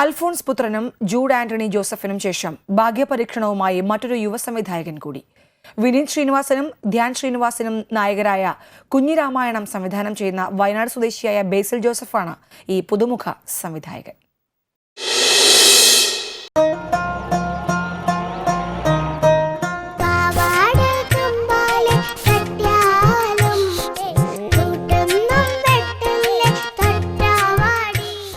അൽഫോൺസ് പുത്രനും ജൂഡ് ആന്റണി ജോസഫിനും ശേഷം ഭാഗ്യപരീക്ഷണവുമായി മറ്റൊരു യുവ സംവിധായകൻ കൂടി. വിനീത് ശ്രീനിവാസനും ധ്യാൻ ശ്രീനിവാസനും നായകരായ കുഞ്ഞിരാമായണം സംവിധാനം ചെയ്യുന്ന വയനാട് സ്വദേശിയായ ബേസിൽ ജോസഫാണ് ഈ പുതുമുഖ സംവിധായകൻ.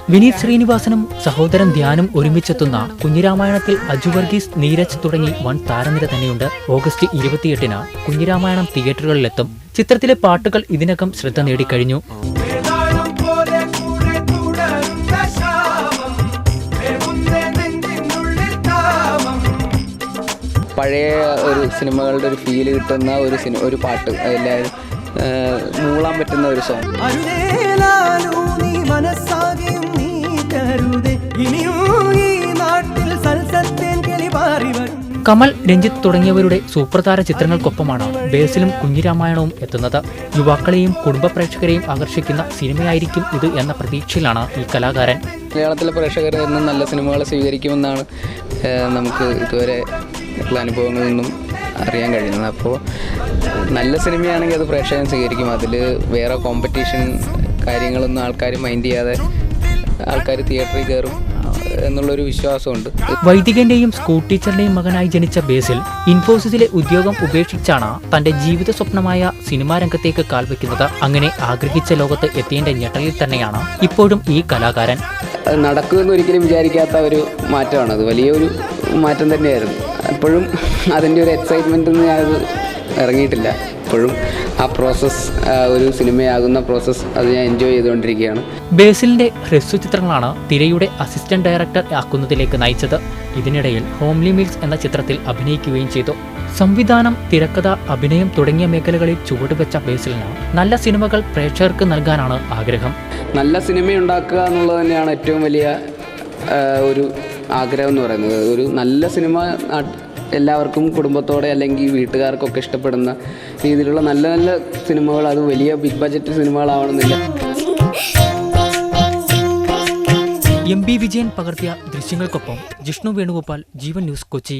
വിനീത് ശ്രീനിവാസനും സഹോദരൻ ധ്യാനും ഒരുമിച്ചെത്തുന്ന കുഞ്ഞിരാമായണത്തിൽ അജു വർഗീസ് നീരജ് തുടങ്ങി വൻ താരനിര തന്നെയുണ്ട്. ഓഗസ്റ്റ് ഇരുപത്തിയെട്ടിന് കുഞ്ഞിരാമായണം തിയേറ്ററുകളിലെത്തും. ചിത്രത്തിലെ പാട്ടുകൾ ഇതിനകം ശ്രദ്ധ നേടിക്കഴിഞ്ഞു. പഴയ ഒരു സിനിമകളുടെ ഒരു ഫീൽ കിട്ടുന്ന ഒരു സിനിമ ഒരു പാട്ട് എല്ലാവരും മൂളാൻ പറ്റുന്ന ഒരു സോങ് കമൽ രഞ്ജിത്ത് തുടങ്ങിയവരുടെ സൂപ്രധാര ചിത്രങ്ങൾക്കൊപ്പമാണ് ബേസിലും കുഞ്ഞിരാമായണവും എത്തുന്നത്. യുവാക്കളെയും കുടുംബ പ്രേക്ഷകരെയും ആകർഷിക്കുന്ന സിനിമയായിരിക്കും ഇത് എന്ന പ്രതീക്ഷയിലാണ് ഈ കലാകാരൻ. മലയാളത്തിലെ പ്രേക്ഷകർ എന്നും നല്ല സിനിമകൾ സ്വീകരിക്കുമെന്നാണ് നമുക്ക് ഇതുവരെ അനുഭവങ്ങളിൽ നിന്നും അറിയാൻ കഴിയുന്നത്. അപ്പോൾ നല്ല സിനിമയാണെങ്കിൽ അത് പ്രേക്ഷകൻ സ്വീകരിക്കും. അതിൽ വേറെ കോമ്പറ്റീഷൻ കാര്യങ്ങളൊന്നും ആൾക്കാർ മൈൻഡ് ചെയ്യാതെ ആൾക്കാർ തിയേറ്ററിൽ കയറും. എന്നുള്ളൊരു വിശ്വാസമുണ്ട്. വൈദികന്റെയും സ്കൂൾ ടീച്ചറിന്റെയും മകനായി ജനിച്ച ബേസിൽ ഇൻഫോസിസിലെ ഉദ്യോഗം ഉപേക്ഷിച്ചാണ് തന്റെ ജീവിത സ്വപ്നമായ സിനിമാ രംഗത്തേക്ക് കാൽവെക്കുന്നത് അങ്ങനെ ആഗ്രഹിച്ച ലോകത്ത് എത്തിയതിന്റെ ഞെട്ടലിൽ തന്നെയാണ് ഇപ്പോഴും ഈ കലാകാരൻ. നടക്കുമെന്ന് ഒരിക്കലും വിചാരിക്കാത്ത ഒരു മാറ്റമാണ്. അത് വലിയൊരു മാറ്റം തന്നെയായിരുന്നു. എപ്പോഴും അതിന്റെ ഒരു എക്സൈറ്റ്മെന്റ് ഒന്നും ഞാനത് ഇറങ്ങിയിട്ടില്ല. ഇപ്പോഴും ആ പ്രോസസ് ഒരു സിനിമയാകുന്ന പ്രോസസ് അത് ഞാൻ എൻജോയ് ചെയ്തുകൊണ്ടിരിക്കുകയാണ്. ബേസിലിന്റെ ഹ്രസ്വ ചിത്രങ്ങളാണ് തിരയുടെ അസിസ്റ്റന്റ് ഡയറക്ടർ ആക്കുന്നതിലേക്ക് നയിച്ചത്. ഇതിനിടയിൽ ഹോംലി മിൽസ് എന്ന ചിത്രത്തിൽ അഭിനയിക്കുകയും ചെയ്തു. സംവിധാനം തിരക്കഥ അഭിനയം തുടങ്ങിയ മേഖലകളിൽ ചുവടുവെച്ച ബേസിലിന് നല്ല സിനിമകൾ പ്രേക്ഷകർക്ക് നൽകാനാണ് ആഗ്രഹം. നല്ല സിനിമ ഉണ്ടാക്കുക എന്നുള്ളത് തന്നെയാണ് ഏറ്റവും വലിയ ഒരു ആഗ്രഹം എന്ന് പറയുന്നത്. ഒരു നല്ല സിനിമ എല്ലാവർക്കും കുടുംബത്തോടെ അല്ലെങ്കിൽ വീട്ടുകാർക്കൊക്കെ ഇഷ്ടപ്പെടുന്ന രീതിയിലുള്ള നല്ല നല്ല സിനിമകൾ അത് വലിയ ബിഗ് ബജറ്റ് സിനിമകളാവണമെന്നില്ല. എം ബി വിജയൻ പകർത്തിയ ദൃശ്യങ്ങൾക്കൊപ്പം ജിഷ്ണു വേണുഗോപാൽ ജീവൻ ന്യൂസ് കൊച്ചി.